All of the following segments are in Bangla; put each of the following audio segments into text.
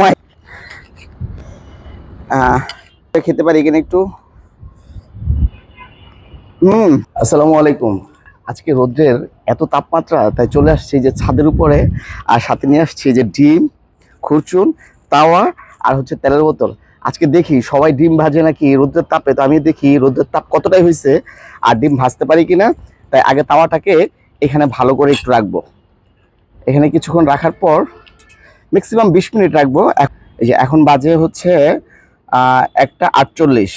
মাই খেতে পারি এখানে একটু? হুম। আসসালামু আলাইকুম। আজকে রোদ্রের এত তাপমাত্রা, তাই চলে আসছি যে ছাদের উপরে আর সাথে নিয়ে আসছি যে ডিম, খুরচুন, তাওয়া আর হচ্ছে তেলের বোতল। আজকে দেখি সবাই ডিম ভাজে নাকি রোদ্রের তাপে, তো আমি দেখি রোদ্রের তাপ কতটাই হয়েছে আর ডিম ভাজতে পারি কিনা। তাই আগে তাওয়াটাকে এখানে ভালো করে একটু রাখব। এখানে কিছুক্ষণ রাখার পর ম্যাক্সিমাম বিশ মিনিট রাখব। যে এখন বাজে হচ্ছে একটা আটচল্লিশ।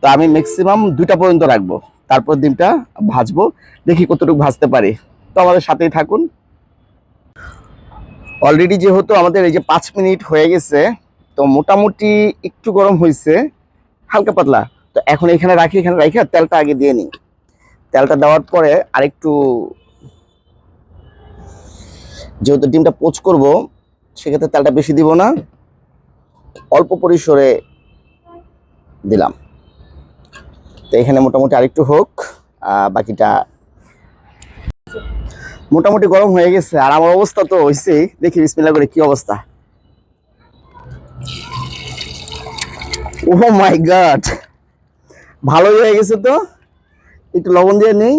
তো আমি ম্যাক্সিমাম দুইটা পর্যন্ত রাখব। তারপর ডিমটা ভাজবো, দেখি কতটুকু ভাজতে পারি। তো আমাদের সাথেই থাকুন। অলরেডি যেহেতু আমাদের এই যে পাঁচ মিনিট হয়ে গেছে, তো মোটামুটি একটু গরম হয়েছে হালকা পাতলা। তো এখন এখানে রাখি এখানে রাখি, আর তেলটা আগে দিয়ে নিই। তেলটা দেওয়ার পরে আরেকটু যেহেতু ডিমটা পোচ করব সেক্ষেত্রে তেলটা বেশি দিব না। অল্প পরিসরে দিলাম। তো এখানে মোটামুটি আরেকটু হোক বাকিটা মোটামুটি গরম হয়ে গেছে। আর আমার অবস্থা তো হয়েছেই দেখি বিসমিল্লা করে কি অবস্থা। ও মাই গড ভালোই হয়ে গেছে তো? একটু লবণ দিয়ে নেই?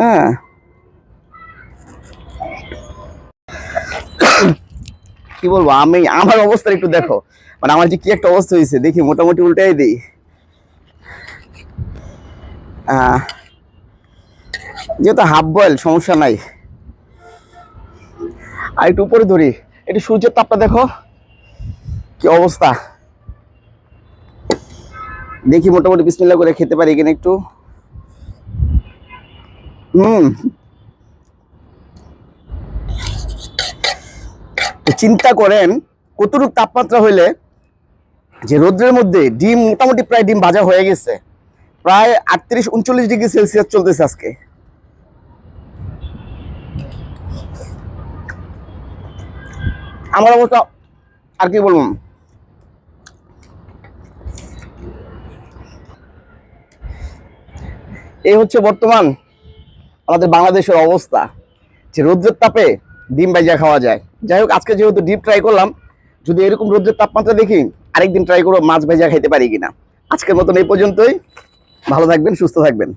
হ্যাঁ। কি বলব, আমি, আমার অবস্থা একটু দেখো। মানে আমার যে কি একটা অবস্থা হয়েছে, দেখি মোটামুটি উল্টাই দিই। যেহেতু হাফ বয়েল সমস্যা নাই। আর একটু উপরে ধরি, একটু সূর্যের তাপটা দেখো, কি অবস্থা। দেখি মোটামুটি বিসমিল্লা করে খেতে পারি এখানে একটু। হুম চিন্তা করেন কতটুকু তাপমাত্রা হইলে যে রোদ্রের মধ্যে ডিম মোটামুটি প্রায় ডিম ভাজা হয়ে গেছে। প্রায় আটত্রিশ উনচল্লিশ ডিগ্রি সেলসিয়াস চলতেছে আজকে। আমার অবস্থা আর কি বলুন এই হচ্ছে বর্তমান আমাদের বাংলাদেশের অবস্থা। যে রোদ্রের তাপে ডিম ভাজা খাওয়া যায়। যাই হোক, আজকে যেহেতু ডিপ ট্রাই করলাম, যদি এরকম রোদ্রের তাপমাত্রা দেখি, আরেকদিন ট্রাই করব, মাছ ভেজা খাইতে পারি কিনা। আজকের মতন এই পর্যন্তই। ভালো থাকবেন, সুস্থ থাকবেন।